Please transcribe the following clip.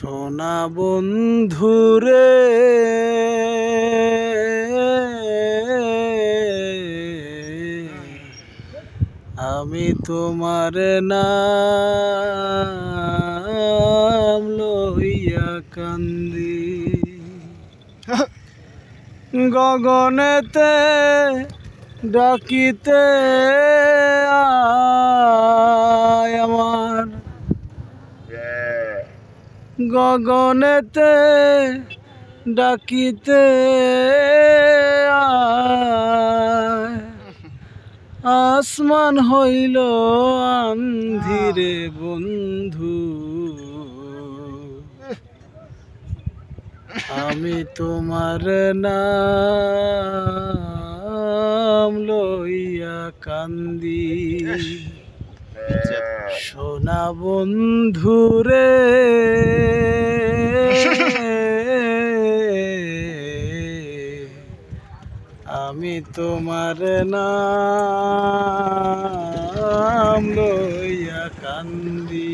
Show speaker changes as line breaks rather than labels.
সোনা বন্ধুরে আমি তোমার নাম লইয়া কান্দি। গগনেতে ডাকিতে আয় গগনেতে ডাকিতে আসমান হইল আন্ধিরে বন্ধু। আমি তোমার নাম লইয়া কান্দি। সোনা বন্ধুরে আমি তোমার নাম লইয়া কান্দি।